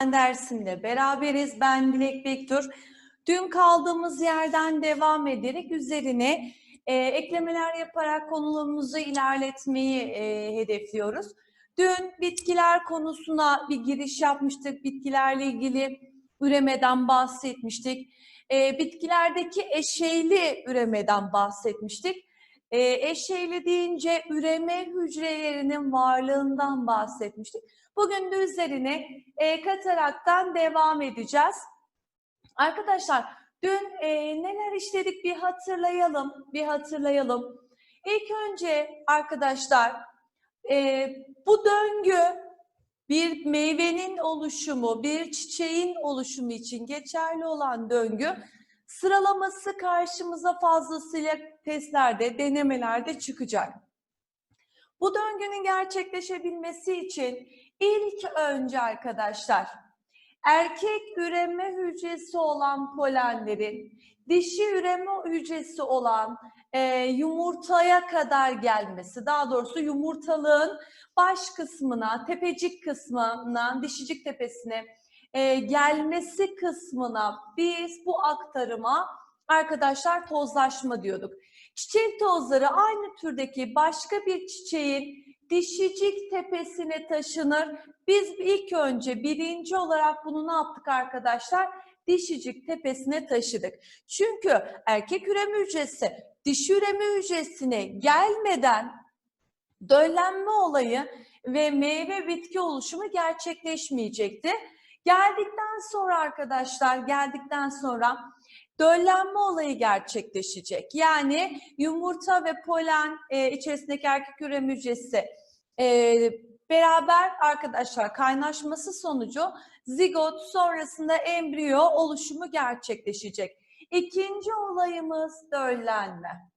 dersinde beraberiz. Ben Dilek Bektur. Dün kaldığımız yerden devam ederek üzerine e, eklemeler yaparak konularımızı ilerletmeyi e, hedefliyoruz. Dün bitkiler konusuna bir giriş yapmıştık. Bitkilerle ilgili üremeden bahsetmiştik. E, bitkilerdeki eşeyli üremeden bahsetmiştik. E, eşeyli deyince üreme hücrelerinin varlığından bahsetmiştik. Bugün de üzerine e, kataraktan devam edeceğiz. Arkadaşlar dün e, neler işledik bir hatırlayalım, bir hatırlayalım. İlk önce arkadaşlar e, bu döngü bir meyvenin oluşumu, bir çiçeğin oluşumu için geçerli olan döngü sıralaması karşımıza fazlasıyla testlerde, denemelerde çıkacak. Bu döngünün gerçekleşebilmesi için ilk önce arkadaşlar erkek üreme hücresi olan polenlerin dişi üreme hücresi olan e, yumurtaya kadar gelmesi, daha doğrusu yumurtalığın baş kısmına, tepecik kısmına, dişicik tepesine e, gelmesi kısmına biz bu aktarıma arkadaşlar tozlaşma diyorduk. Çiçek tozları aynı türdeki başka bir çiçeğin dişicik tepesine taşınır. Biz ilk önce birinci olarak bunu ne yaptık arkadaşlar? Dişicik tepesine taşıdık. Çünkü erkek üreme hücresi dişi üreme hücresine gelmeden döllenme olayı ve meyve bitki oluşumu gerçekleşmeyecekti. Geldikten sonra arkadaşlar, geldikten sonra döllenme olayı gerçekleşecek. Yani yumurta ve polen e, içerisindeki erkek üreme hücresi e, beraber arkadaşlar kaynaşması sonucu zigot sonrasında embriyo oluşumu gerçekleşecek. İkinci olayımız döllenme.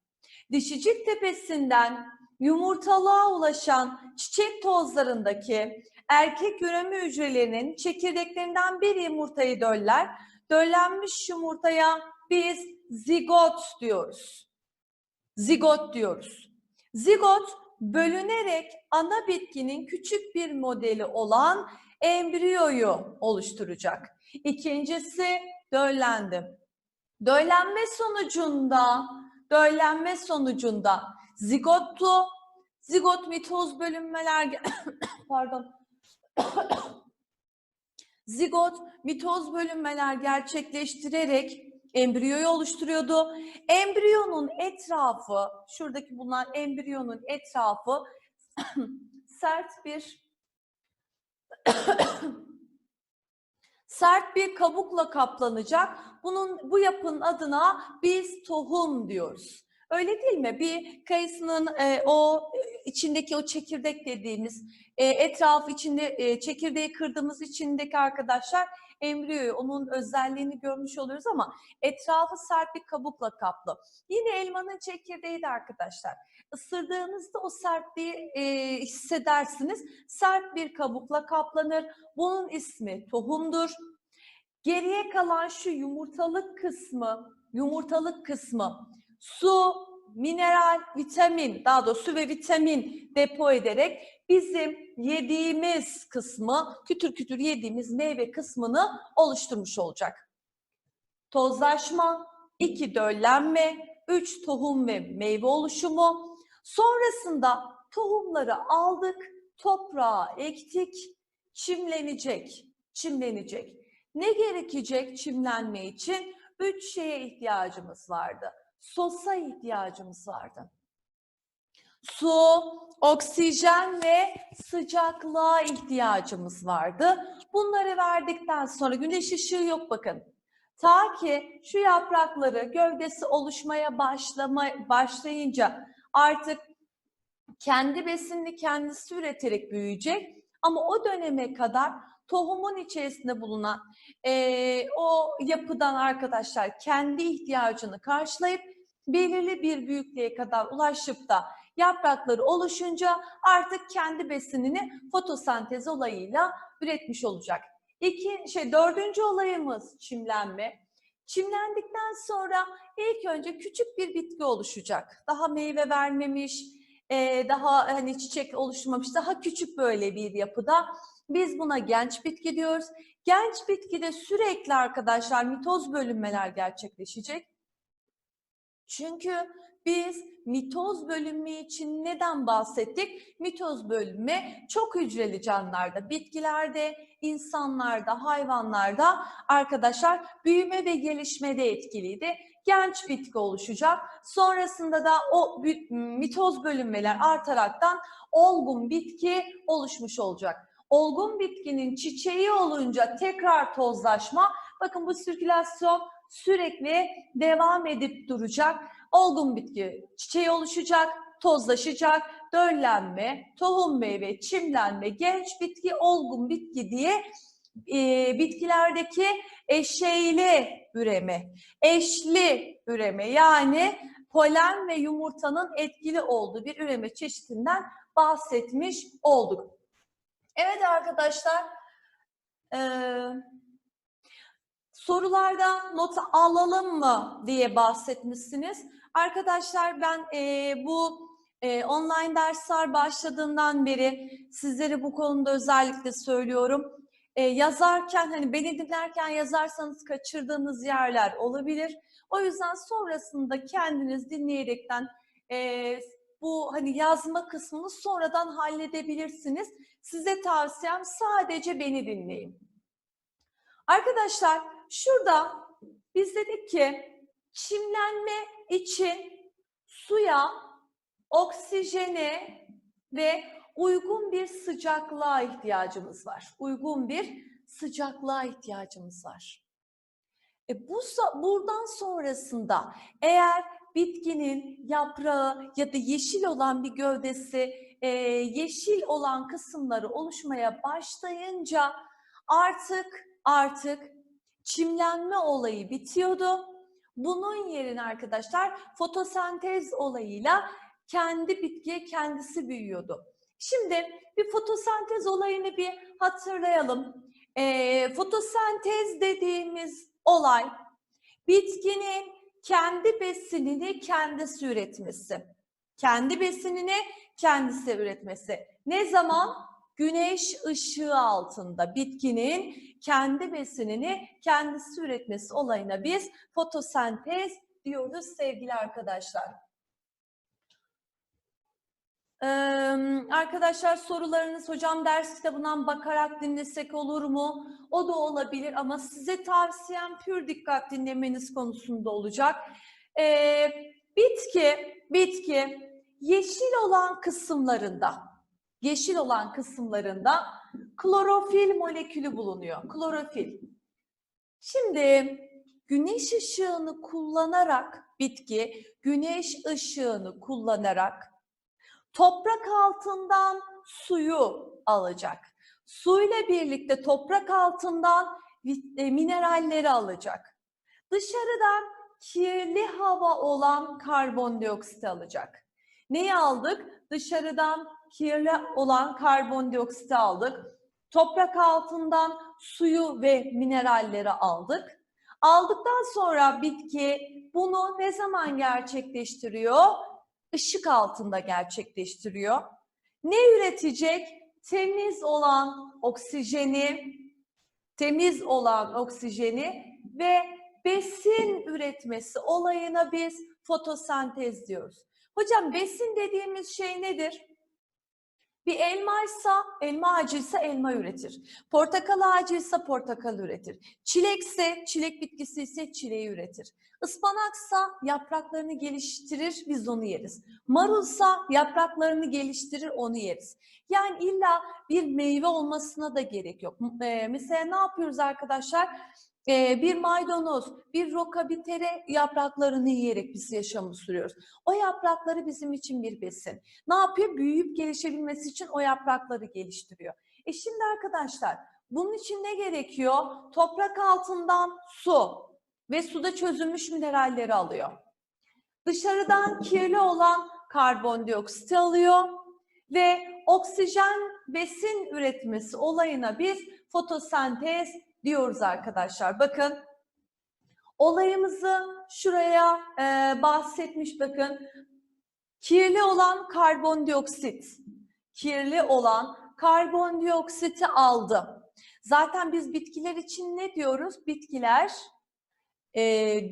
Dişicik tepesinden yumurtalığa ulaşan çiçek tozlarındaki erkek üreme hücrelerinin çekirdeklerinden bir yumurtayı döller. Döllenmiş yumurtaya biz zigot diyoruz. Zigot diyoruz. Zigot bölünerek ana bitkinin küçük bir modeli olan embriyoyu oluşturacak. İkincisi döllendi. Döllenme sonucunda, döllenme sonucunda zigotlu, zigot mitoz bölünmeler, pardon, zigot mitoz bölünmeler gerçekleştirerek embriyoyu oluşturuyordu. Embriyonun etrafı, şuradaki bulunan embriyonun etrafı sert bir sert bir kabukla kaplanacak. Bunun bu yapının adına biz tohum diyoruz. Öyle değil mi? Bir kayısının e, o içindeki o çekirdek dediğimiz e, etrafı içinde e, çekirdeği kırdığımız içindeki arkadaşlar embriyoyu onun özelliğini görmüş oluyoruz ama etrafı sert bir kabukla kaplı. Yine elmanın çekirdeği de arkadaşlar. Isırdığınızda o sertliği e, hissedersiniz. Sert bir kabukla kaplanır. Bunun ismi tohumdur. Geriye kalan şu yumurtalık kısmı, yumurtalık kısmı su, mineral, vitamin, daha doğrusu su ve vitamin depo ederek bizim yediğimiz kısmı, kütür kütür yediğimiz meyve kısmını oluşturmuş olacak. Tozlaşma, iki döllenme, üç tohum ve meyve oluşumu. Sonrasında tohumları aldık, toprağa ektik, çimlenecek, çimlenecek. Ne gerekecek çimlenme için? Üç şeye ihtiyacımız vardı. Sosa ihtiyacımız vardı. Su, oksijen ve sıcaklığa ihtiyacımız vardı. Bunları verdikten sonra güneş ışığı yok bakın. Ta ki şu yaprakları gövdesi oluşmaya başlama, başlayınca artık kendi besinini kendisi üreterek büyüyecek. Ama o döneme kadar tohumun içerisinde bulunan e, o yapıdan arkadaşlar kendi ihtiyacını karşılayıp belirli bir büyüklüğe kadar ulaşıp da yaprakları oluşunca artık kendi besinini fotosentez olayıyla üretmiş olacak. İki, şey, dördüncü olayımız çimlenme. Çimlendikten sonra ilk önce küçük bir bitki oluşacak. Daha meyve vermemiş, e, daha hani çiçek oluşmamış, daha küçük böyle bir yapıda. Biz buna genç bitki diyoruz. Genç bitkide sürekli arkadaşlar mitoz bölünmeler gerçekleşecek. Çünkü biz mitoz bölünme için neden bahsettik? Mitoz bölünme çok hücreli canlılarda, bitkilerde, insanlarda, hayvanlarda arkadaşlar büyüme ve gelişmede etkiliydi. Genç bitki oluşacak. Sonrasında da o mitoz bölünmeler artaraktan olgun bitki oluşmuş olacak. Olgun bitkinin çiçeği olunca tekrar tozlaşma. Bakın bu sirkülasyon sürekli devam edip duracak. Olgun bitki çiçeği oluşacak, tozlaşacak, döllenme, tohum meyve, çimlenme, genç bitki, olgun bitki diye e, bitkilerdeki eşeyli üreme, eşli üreme yani polen ve yumurtanın etkili olduğu bir üreme çeşitinden bahsetmiş olduk. Evet arkadaşlar, eee sorularda not alalım mı diye bahsetmişsiniz. Arkadaşlar ben eee, bu eee, online dersler başladığından beri sizlere bu konuda özellikle söylüyorum. Eee, yazarken hani beni dinlerken yazarsanız kaçırdığınız yerler olabilir. O yüzden sonrasında kendiniz dinleyerekten eee, bu hani yazma kısmını sonradan halledebilirsiniz. Size tavsiyem sadece beni dinleyin. Arkadaşlar şurada biz dedik ki çimlenme için suya, oksijene ve uygun bir sıcaklığa ihtiyacımız var. Uygun bir sıcaklığa ihtiyacımız var. E bu buradan sonrasında eğer bitkinin yaprağı ya da yeşil olan bir gövdesi, e, yeşil olan kısımları oluşmaya başlayınca artık artık çimlenme olayı bitiyordu. Bunun yerine arkadaşlar fotosentez olayıyla kendi bitkiye kendisi büyüyordu. Şimdi bir fotosentez olayını bir hatırlayalım. Ee, fotosentez dediğimiz olay bitkinin kendi besinini kendisi üretmesi. Kendi besinini kendisi üretmesi. Ne zaman? Güneş ışığı altında bitkinin kendi besinini kendisi üretmesi olayına biz fotosentez diyoruz sevgili arkadaşlar. Ee, arkadaşlar sorularınız hocam ders kitabından bakarak dinlesek olur mu? O da olabilir ama size tavsiyem pür dikkat dinlemeniz konusunda olacak. Ee, bitki, bitki yeşil olan kısımlarında, yeşil olan kısımlarında klorofil molekülü bulunuyor. Klorofil. Şimdi güneş ışığını kullanarak bitki güneş ışığını kullanarak toprak altından suyu alacak. Suyla birlikte toprak altından e, mineralleri alacak. Dışarıdan kirli hava olan karbondioksit alacak. Neyi aldık? Dışarıdan kirli olan karbondioksiti aldık. Toprak altından suyu ve mineralleri aldık. Aldıktan sonra bitki bunu ne zaman gerçekleştiriyor? Işık altında gerçekleştiriyor. Ne üretecek? Temiz olan oksijeni, temiz olan oksijeni ve besin üretmesi olayına biz fotosentez diyoruz. Hocam besin dediğimiz şey nedir? Bir elmaysa, elma ağacıysa elma üretir. Portakal ağacıysa portakal üretir. Çilekse, çilek bitkisi ise çileği üretir. Ispanaksa yapraklarını geliştirir, biz onu yeriz. Marulsa yapraklarını geliştirir, onu yeriz. Yani illa bir meyve olmasına da gerek yok. Ee, mesela ne yapıyoruz arkadaşlar? Bir maydanoz, bir roka, bir tere yapraklarını yiyerek biz yaşamı sürüyoruz. O yaprakları bizim için bir besin. Ne yapıyor? Büyüyüp gelişebilmesi için o yaprakları geliştiriyor. E şimdi arkadaşlar bunun için ne gerekiyor? Toprak altından su ve suda çözülmüş mineralleri alıyor. Dışarıdan kirli olan karbondioksit alıyor ve oksijen besin üretmesi olayına biz fotosentez diyoruz arkadaşlar. Bakın olayımızı şuraya e, bahsetmiş bakın. Kirli olan karbondioksit. Kirli olan karbondioksiti aldı. Zaten biz bitkiler için ne diyoruz? Bitkiler e,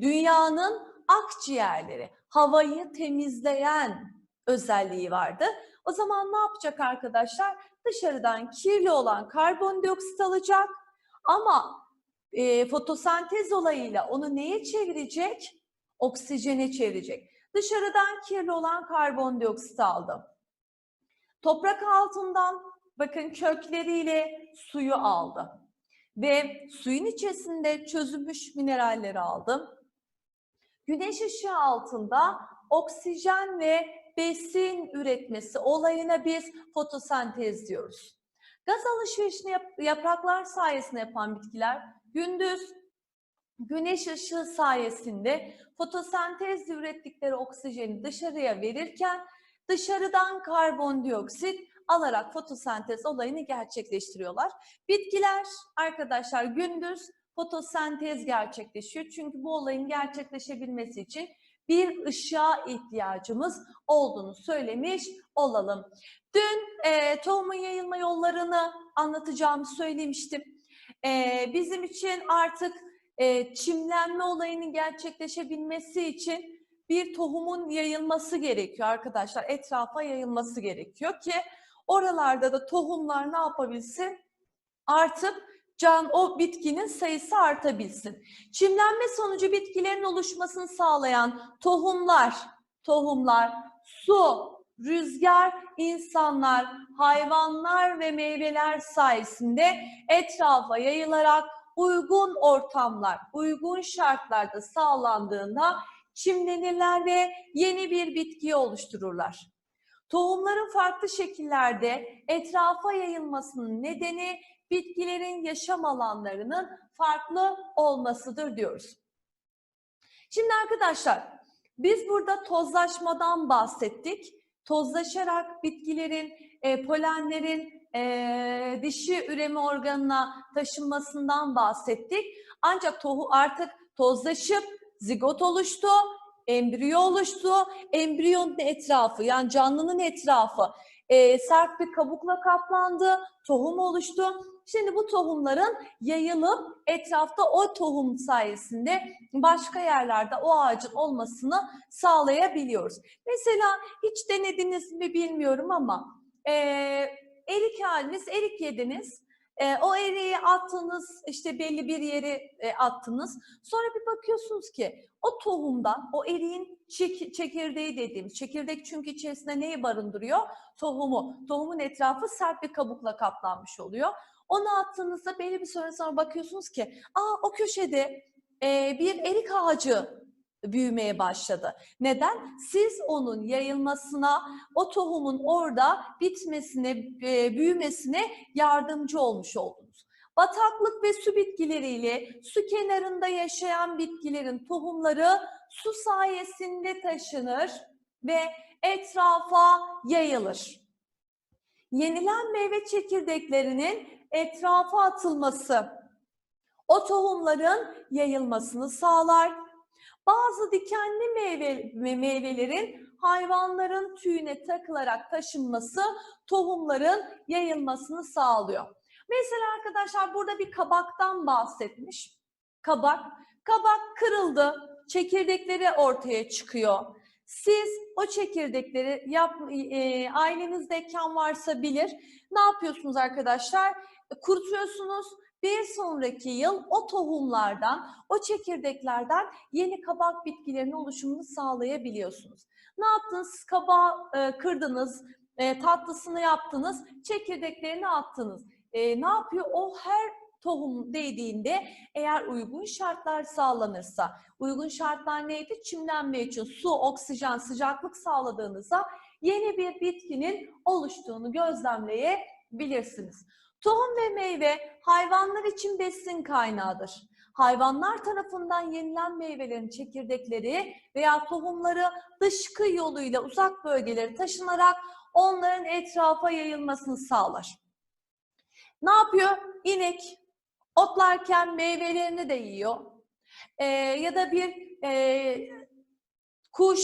dünyanın akciğerleri, havayı temizleyen özelliği vardı. O zaman ne yapacak arkadaşlar? Dışarıdan kirli olan karbondioksit alacak ama e, fotosentez olayıyla onu neye çevirecek? Oksijene çevirecek. Dışarıdan kirli olan karbondioksit aldım. Toprak altından bakın kökleriyle suyu aldı. Ve suyun içerisinde çözülmüş mineralleri aldım. Güneş ışığı altında oksijen ve besin üretmesi olayına biz fotosentez diyoruz. Gaz alışverişini yap- yapraklar sayesinde yapan bitkiler gündüz güneş ışığı sayesinde fotosentezle ürettikleri oksijeni dışarıya verirken dışarıdan karbondioksit alarak fotosentez olayını gerçekleştiriyorlar. Bitkiler arkadaşlar gündüz fotosentez gerçekleşiyor. Çünkü bu olayın gerçekleşebilmesi için bir ışığa ihtiyacımız olduğunu söylemiş olalım. Dün e, tohumun yayılma yollarını anlatacağımı söylemiştim. E, bizim için artık e, çimlenme olayının gerçekleşebilmesi için bir tohumun yayılması gerekiyor arkadaşlar. Etrafa yayılması gerekiyor ki oralarda da tohumlar ne yapabilsin? Artıp can o bitkinin sayısı artabilsin. Çimlenme sonucu bitkilerin oluşmasını sağlayan tohumlar, tohumlar, su, rüzgar, insanlar, hayvanlar ve meyveler sayesinde etrafa yayılarak uygun ortamlar, uygun şartlarda sağlandığında çimlenirler ve yeni bir bitkiyi oluştururlar. Tohumların farklı şekillerde etrafa yayılmasının nedeni bitkilerin yaşam alanlarının farklı olmasıdır diyoruz. Şimdi arkadaşlar biz burada tozlaşmadan bahsettik. Tozlaşarak bitkilerin, e, polenlerin e, dişi üreme organına taşınmasından bahsettik. Ancak tohu artık tozlaşıp zigot oluştu, embriyo oluştu. Embriyonun etrafı yani canlının etrafı e, sert bir kabukla kaplandı, tohum oluştu. Şimdi bu tohumların yayılıp etrafta o tohum sayesinde başka yerlerde o ağacın olmasını sağlayabiliyoruz. Mesela hiç denediniz mi bilmiyorum ama e, erik haliniz, erik yediniz. E, o eriği attınız, işte belli bir yere e, attınız. Sonra bir bakıyorsunuz ki o tohumdan, o eriğin çek- çekirdeği dediğimiz, çekirdek çünkü içerisinde neyi barındırıyor? Tohumu. Tohumun etrafı sert bir kabukla kaplanmış oluyor. Onu attığınızda belli bir süre sonra bakıyorsunuz ki, aa o köşede e, bir erik ağacı büyümeye başladı. Neden? Siz onun yayılmasına, o tohumun orada bitmesine, e, büyümesine yardımcı olmuş oldunuz. Bataklık ve su bitkileriyle su kenarında yaşayan bitkilerin tohumları su sayesinde taşınır ve etrafa yayılır. Yenilen meyve çekirdeklerinin etrafa atılması o tohumların yayılmasını sağlar. Bazı dikenli meyve, ve meyvelerin hayvanların tüyüne takılarak taşınması tohumların yayılmasını sağlıyor. Mesela arkadaşlar burada bir kabaktan bahsetmiş. Kabak, kabak kırıldı, çekirdekleri ortaya çıkıyor. Siz o çekirdekleri yap, e, ailenizdeyken varsa bilir. Ne yapıyorsunuz arkadaşlar? Kurutuyorsunuz. Bir sonraki yıl o tohumlardan, o çekirdeklerden yeni kabak bitkilerinin oluşumunu sağlayabiliyorsunuz. Ne yaptınız? Siz Kabağı e, kırdınız, e, tatlısını yaptınız, çekirdeklerini attınız. E, ne yapıyor? O her tohum değdiğinde eğer uygun şartlar sağlanırsa, uygun şartlar neydi? Çimlenme için su, oksijen, sıcaklık sağladığınızda yeni bir bitkinin oluştuğunu gözlemleyebilirsiniz. Tohum ve meyve hayvanlar için besin kaynağıdır. Hayvanlar tarafından yenilen meyvelerin çekirdekleri veya tohumları dışkı yoluyla uzak bölgelere taşınarak onların etrafa yayılmasını sağlar. Ne yapıyor? İnek otlarken meyvelerini de yiyor. Ee, ya da bir e, kuş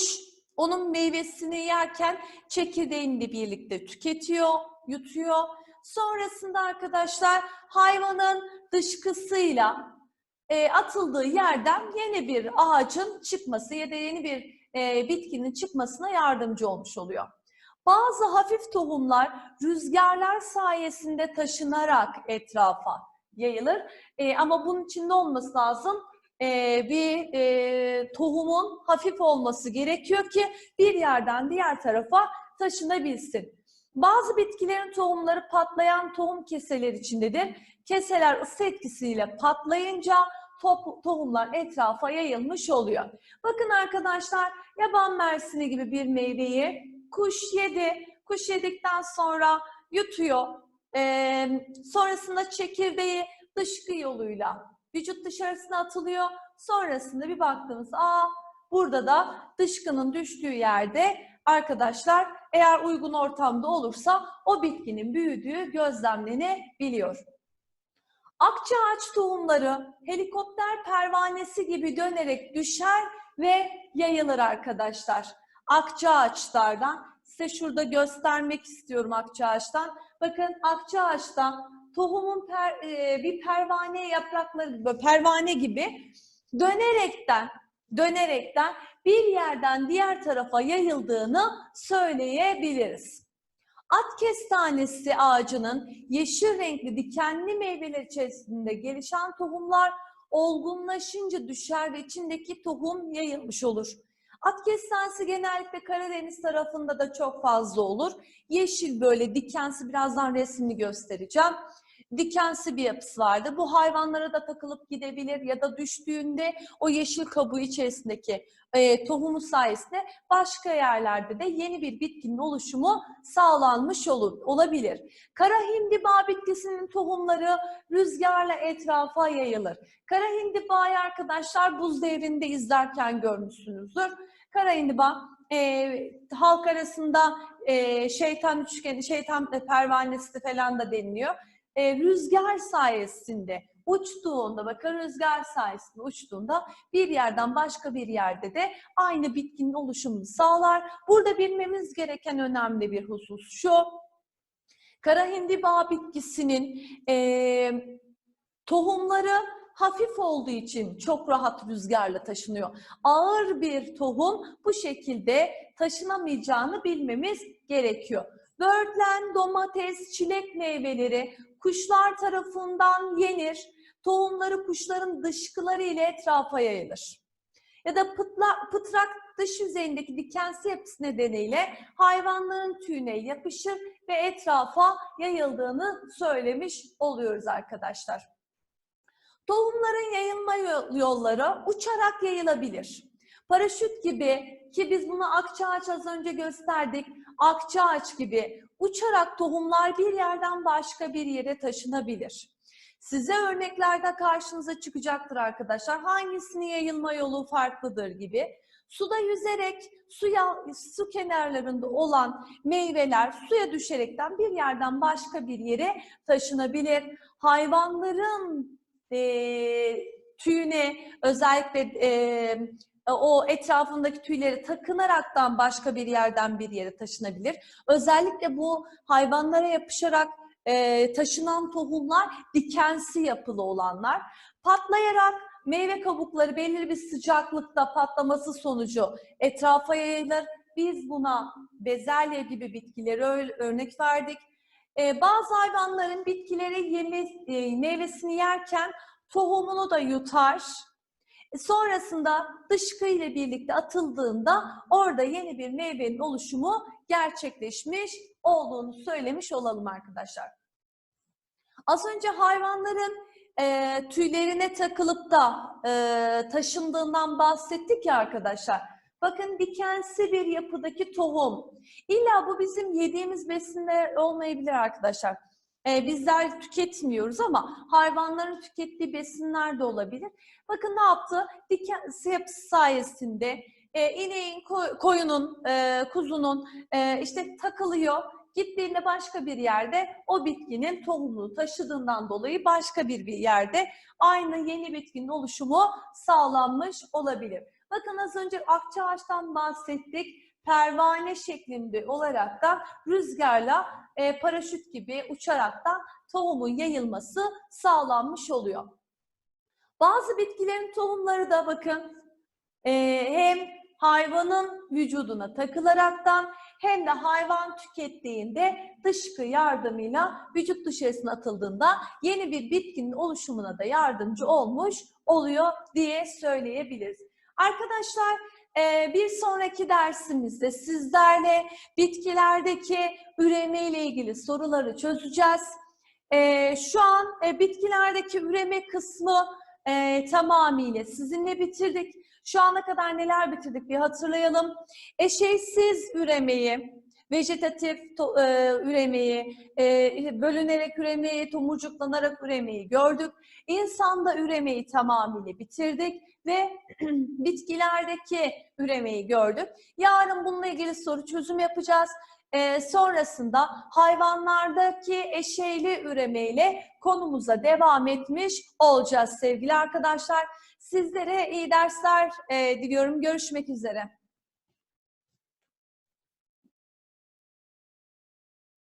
onun meyvesini yerken çekirdeğini de birlikte tüketiyor, yutuyor. Sonrasında arkadaşlar hayvanın dışkısıyla e, atıldığı yerden yeni bir ağacın çıkması ya da yeni bir e, bitkinin çıkmasına yardımcı olmuş oluyor. Bazı hafif tohumlar rüzgarlar sayesinde taşınarak etrafa yayılır. E, ama bunun için ne olması lazım? E, bir e, tohumun hafif olması gerekiyor ki bir yerden diğer tarafa taşınabilsin. Bazı bitkilerin tohumları patlayan tohum keseler içindedir. Keseler ısı etkisiyle patlayınca top- tohumlar etrafa yayılmış oluyor. Bakın arkadaşlar yaban mersini gibi bir meyveyi kuş yedi. Kuş yedikten sonra yutuyor. Ee, sonrasında çekirdeği dışkı yoluyla vücut dışarısına atılıyor. Sonrasında bir baktığımız aa burada da dışkının düştüğü yerde arkadaşlar eğer uygun ortamda olursa o bitkinin büyüdüğü gözlemlenebiliyor. Akçaağaç tohumları helikopter pervanesi gibi dönerek düşer ve yayılır arkadaşlar. Akçaağaçlardan size şurada göstermek istiyorum akçaağaçtan. Bakın akçaağaçta tohumun per, e, bir pervane yaprakları gibi, pervane gibi dönerekten dönerekten bir yerden diğer tarafa yayıldığını söyleyebiliriz. At kestanesi ağacının yeşil renkli dikenli meyveler içerisinde gelişen tohumlar olgunlaşınca düşer ve içindeki tohum yayılmış olur. At kestanesi genellikle Karadeniz tarafında da çok fazla olur. Yeşil böyle dikensi birazdan resmini göstereceğim. Dikensi bir yapısı vardır. Bu hayvanlara da takılıp gidebilir ya da düştüğünde o yeşil kabuğu içerisindeki e, tohumu sayesinde başka yerlerde de yeni bir bitkinin oluşumu sağlanmış olur, olabilir. Kara hindiba bitkisinin tohumları rüzgarla etrafa yayılır. Kara hindibayı arkadaşlar buz devrinde izlerken görmüşsünüzdür. Kara hindiba e, halk arasında e, şeytan üçgeni, şeytan pervanesi falan da deniliyor. E, rüzgar sayesinde uçtuğunda, bakın rüzgar sayesinde uçtuğunda bir yerden başka bir yerde de aynı bitkinin oluşumunu sağlar. Burada bilmemiz gereken önemli bir husus şu. Kara hindiba bitkisinin e, tohumları hafif olduğu için çok rahat rüzgarla taşınıyor. Ağır bir tohum bu şekilde taşınamayacağını bilmemiz gerekiyor. Böğürtlen, domates, çilek meyveleri kuşlar tarafından yenir. Tohumları kuşların dışkıları ile etrafa yayılır. Ya da pıtla, pıtrak dış yüzeyindeki dikensi yapısı nedeniyle hayvanların tüyüne yapışır ve etrafa yayıldığını söylemiş oluyoruz arkadaşlar. Tohumların yayılma yolları uçarak yayılabilir. Paraşüt gibi ki biz bunu akçaağaç az önce gösterdik. Akçaağaç gibi uçarak tohumlar bir yerden başka bir yere taşınabilir. Size örneklerde karşınıza çıkacaktır arkadaşlar. Hangisinin yayılma yolu farklıdır gibi. Suda yüzerek suya su kenarlarında olan meyveler suya düşerekten bir yerden başka bir yere taşınabilir. Hayvanların e, tüyüne özellikle e, o etrafındaki tüyleri takınaraktan başka bir yerden bir yere taşınabilir. Özellikle bu hayvanlara yapışarak e, taşınan tohumlar dikensi yapılı olanlar. Patlayarak meyve kabukları belirli bir sıcaklıkta patlaması sonucu etrafa yayılır. Biz buna bezelye gibi bitkileri örnek verdik. E, bazı hayvanların bitkileri yeme, e, meyvesini yerken tohumunu da yutar. E, sonrasında dışkı ile birlikte atıldığında orada yeni bir meyvenin oluşumu gerçekleşmiş olduğunu söylemiş olalım arkadaşlar. Az önce hayvanların e, tüylerine takılıp da e, taşındığından bahsettik ya arkadaşlar. Bakın dikensi bir yapıdaki tohum. İlla bu bizim yediğimiz besinler olmayabilir arkadaşlar. E, bizler tüketmiyoruz ama hayvanların tükettiği besinler de olabilir. Bakın ne yaptı? Dikensi yapısı sayesinde e, ineğin, koyunun, e, kuzunun e, işte takılıyor Gittiğinde başka bir yerde o bitkinin tohumunu taşıdığından dolayı başka bir, bir yerde aynı yeni bitkinin oluşumu sağlanmış olabilir. Bakın az önce akçaağaçtan bahsettik. pervane şeklinde olarak da rüzgarla e, paraşüt gibi uçaraktan tohumun yayılması sağlanmış oluyor. Bazı bitkilerin tohumları da bakın e, hem hayvanın vücuduna takılaraktan hem de hayvan tükettiğinde dışkı yardımıyla vücut dışarısına atıldığında yeni bir bitkinin oluşumuna da yardımcı olmuş oluyor diye söyleyebiliriz. Arkadaşlar e, bir sonraki dersimizde sizlerle bitkilerdeki üreme ile ilgili soruları çözeceğiz. E, şu an e, bitkilerdeki üreme kısmı tamamıyla sizinle bitirdik. Şu ana kadar neler bitirdik bir hatırlayalım. Eşeysiz üremeyi, vejetatif to- e, üremeyi, e, bölünerek üremeyi, tomurcuklanarak üremeyi gördük. İnsanda üremeyi tamamıyla bitirdik ve bitkilerdeki üremeyi gördük. Yarın bununla ilgili soru çözüm yapacağız. E, sonrasında hayvanlardaki eşeyli üremeyle konumuza devam etmiş olacağız sevgili arkadaşlar. Sizlere iyi dersler e, diliyorum. Görüşmek üzere.